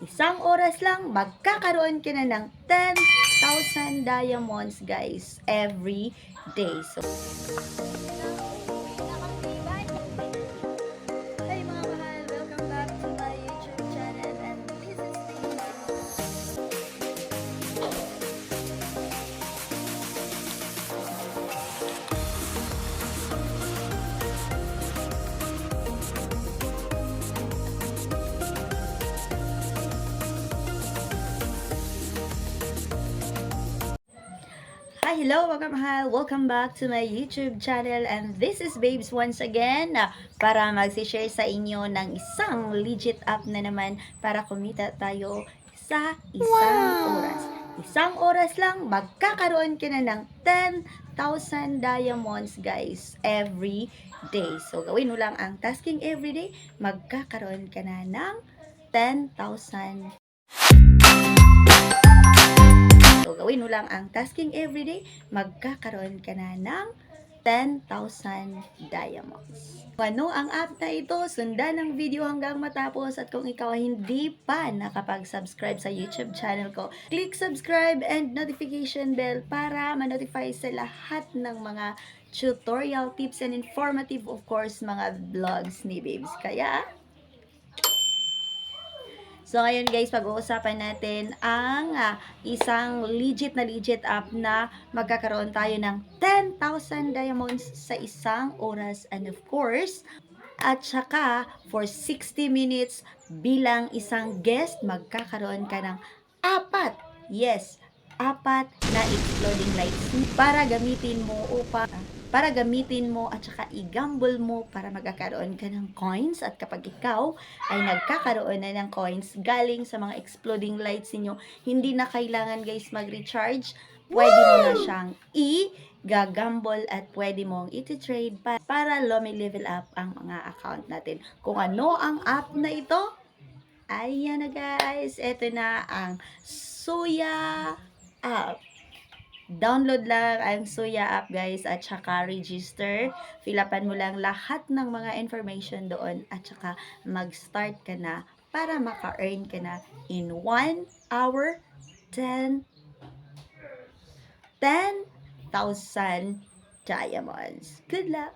isang oras lang, magkakaroon ka na ng 10,000 diamonds, guys, every day. So, Hi, hello mga mahal! Welcome back to my YouTube channel and this is Babes once again ah, para magsishare sa inyo ng isang legit app na naman para kumita tayo sa isang oras. Isang oras lang, magkakaroon ka na ng 10,000 diamonds guys every day. So gawin mo lang ang tasking every day, magkakaroon ka na ng 10,000 So, gawin mo lang ang tasking everyday, magkakaroon ka na ng 10,000 diamonds. Ano ang app na ito? Sundan ang video hanggang matapos at kung ikaw ay hindi pa nakapag-subscribe sa YouTube channel ko, click subscribe and notification bell para ma-notify sa lahat ng mga tutorial tips and informative of course mga vlogs ni Babes. Kaya, So, ngayon guys, pag-uusapan natin ang ah, isang legit na legit app na magkakaroon tayo ng 10,000 diamonds sa isang oras. And of course, at saka for 60 minutes bilang isang guest, magkakaroon ka ng apat, yes, apat na exploding lights para gamitin mo upang para gamitin mo at saka i-gamble mo para magkakaroon ka ng coins at kapag ikaw ay nagkakaroon na ng coins galing sa mga exploding lights ninyo, hindi na kailangan guys mag-recharge. Pwede mo na siyang i-gagamble at pwede mong iti-trade pa para lumi-level up ang mga account natin. Kung ano ang app na ito, ayan na guys. Ito na ang Suya app. Download lang ang Suya app guys at saka register. Fill upan mo lang lahat ng mga information doon at saka mag-start ka na para maka-earn ka na in 1 hour 10 10,000 diamonds. Good luck!